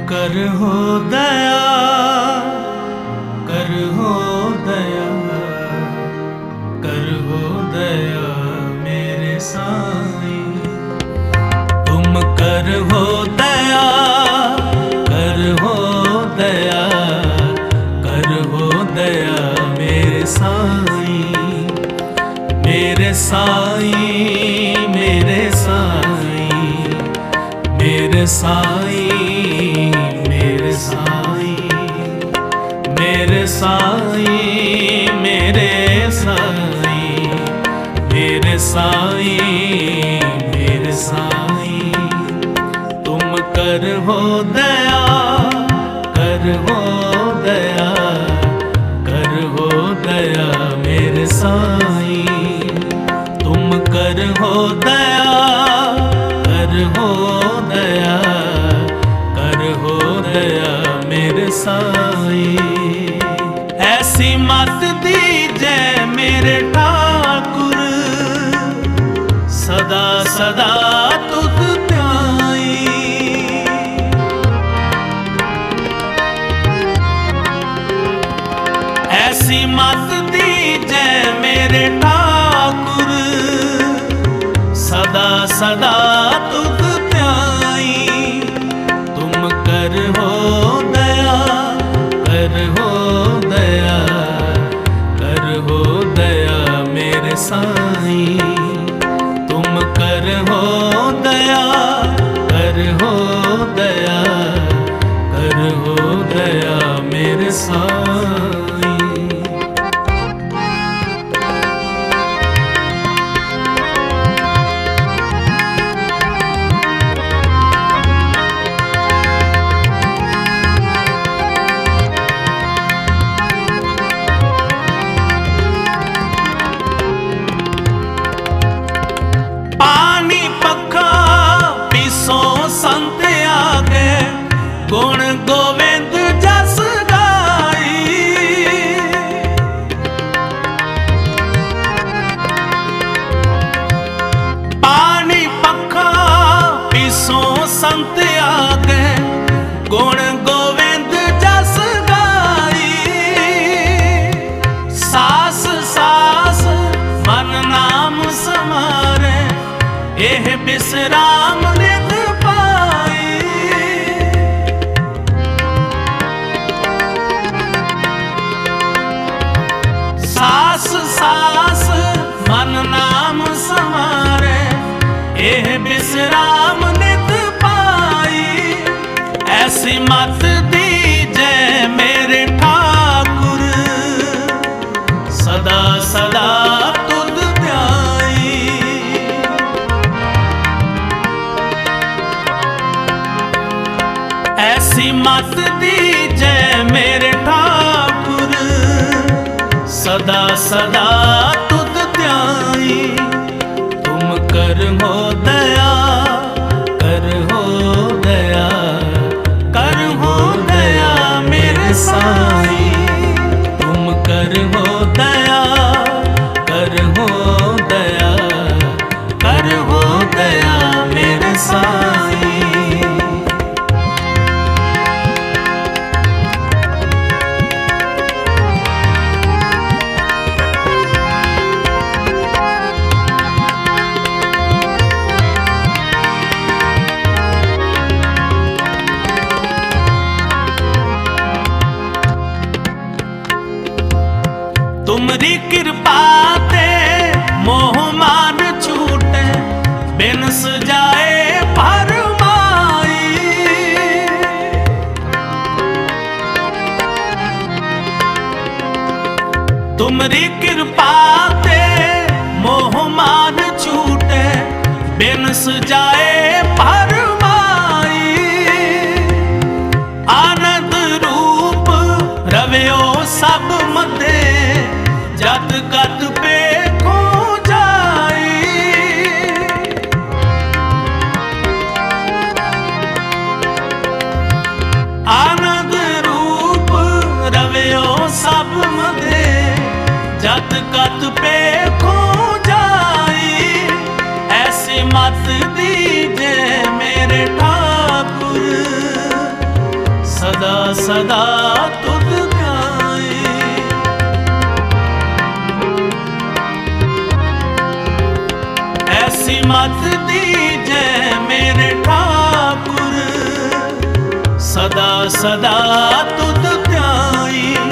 ਕਰ ਹੋ ਦਇਆ ਕਰ ਹੋ ਦਇਆ ਕਰ ਹੋ ਦਇਆ ਮੇਰੇ ਸਾਈਂ ਤੁਮ ਕਰ ਹੋ ਦਇਆ ਕਰ ਹੋ ਦਇਆ ਕਰ ਹੋ ਦਇਆ ਮੇਰੇ ਸਾਈਂ ਮੇਰੇ ਸਾਈਂ ਮੇਰੇ ਸਾਈਂ ਮੇਰੇ ਸਾਈਂ ਸਾਈ ਮੇਰੇ ਸਾਈ ਮੇਰੇ ਸਾਈ ਮੇਰੇ ਸਾਈ ਤੁਮ ਕਰ ਹੋ ਦਇਆ ਕਰ ਹੋ ਦਇਆ ਕਰ ਹੋ ਦਇਆ ਮੇਰੇ ਸਾਈ ਤੁਮ ਕਰ ਹੋ ਦਇਆ ਕਰ ਹੋ ਦਇਆ ਕਰ ਹੋ ਦਇਆ ਮੇਰੇ ਸਾਈ ਮਤ ਦੀ ਜੈ ਮੇਰੇ ਠਾਕੁਰ। ਸਦਾ ਸਦਾ मेरे साईं तुम कर हो दया कर हो दया कर हो दया मेरे साईं ਇਹ ਬਿਸਰਾਮ ਨਿਤ ਪਾਈ ਸਾਸ ਸਾਸ, ਮਨ ਨਾਮ ਸਮਾਰੇ, ਇਹ ਬਿਸਰਾਮ ਨਿਤ ਪਾਈ ਐਸੀ ਮਤ ਤੁਮਰੀ ਕਿਰਪਾ ਤੇ ਮੋਹ ਮਾਨ ਛੂਟੇ ਬਿਨ ਸਜਾਏ हकीकत पे खो जाई ऐसी मत दीजे मेरे ठाकुर सदा सदा तुम गाए ऐसी मत दीजे मेरे ठाकुर सदा सदा तुद प्याई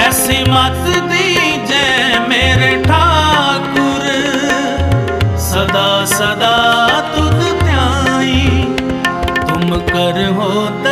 ਐਸੀ ਮਤ ਦੀਜੈ ਮੇਰੇ ਠਾਕੁਰ ਸਦਾ ਸਦਾ ਤੁਧ ਧਿਆਈ ਕਰ ਹੋਤਾ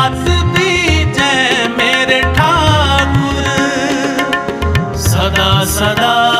ਦਾਸ ਦੀ ਜੈ ਮੇਰੇ ਠਾਕੁਰ ਸਦਾ ਸਦਾ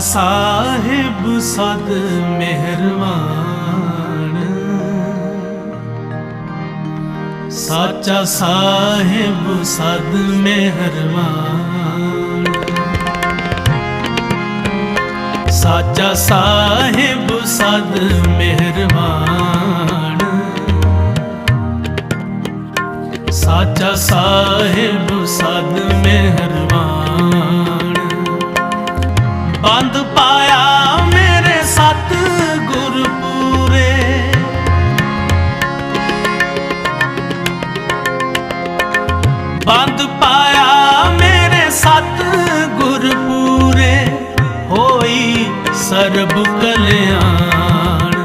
ਸਾਹਿਬ ਸਦ ਮਿਹਰਬਾਨ। ਸਾਚਾ ਸਾਹਿਬ ਸਦ ਮਿਹਰਬਾਨ। ਸਾਚਾ ਸਾਹਿਬ ਸਦ ਮਿਹਰਬਾਨ। ਸਾਚਾ ਸਾਹਿਬ ਸਦ ਮਿਹਰਬਾਨ। ਬੰਦ ਪਾਇਆ ਮੇਰੇ ਸਤ ਗੁਰ ਪੂਰੇ ਬੰਦ ਪਾਇਆ ਮੇਰੇ ਸਤ ਗੁਰ ਪੂਰੇ ਹੋਈ ਸਰਬ ਕਲਿਆਣ।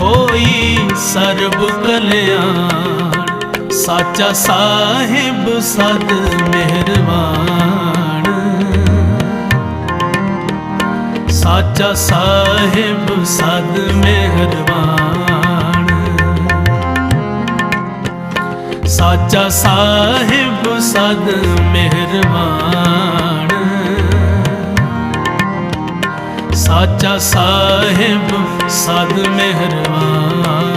ਹੋਈ ਸਰਬ ਕਲਿਆਣ, ਸਾਚਾ ਸਾਹਿਬ ਸਦ ਮਿਹਰਬਾਨ। ਸਾਚਾ ਸਾਹਿਬ ਸਦ ਮਿਹਰਬਾਨ। ਸਾਚਾ ਸਾਹਿਬ ਸਦ ਮਿਹਰਬਾਨ। ਸਾਚਾ ਸਾਹਿਬ ਸਦ ਮਿਹਰਬਾਨ।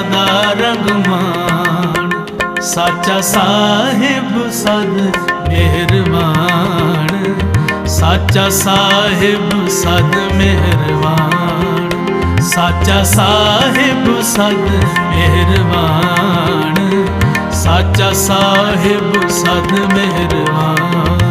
ਸਦਾ ਰੰਗਮਾਨ, ਸਾਚਾ ਸਾਹਿਬ ਸਦ ਮਿਹਰਬਾਨ। ਸਾਚਾ ਸਾਹਿਬ ਸਦ ਮਿਹਰਬਾਨ, ਸਾਚਾ ਸਾਹਿਬ ਸਦ ਮਿਹਰਬਾਨ। ਸਾਚਾ ਸਾਹਿਬ ਸਦ ਮਿਹਰਬਾਨ।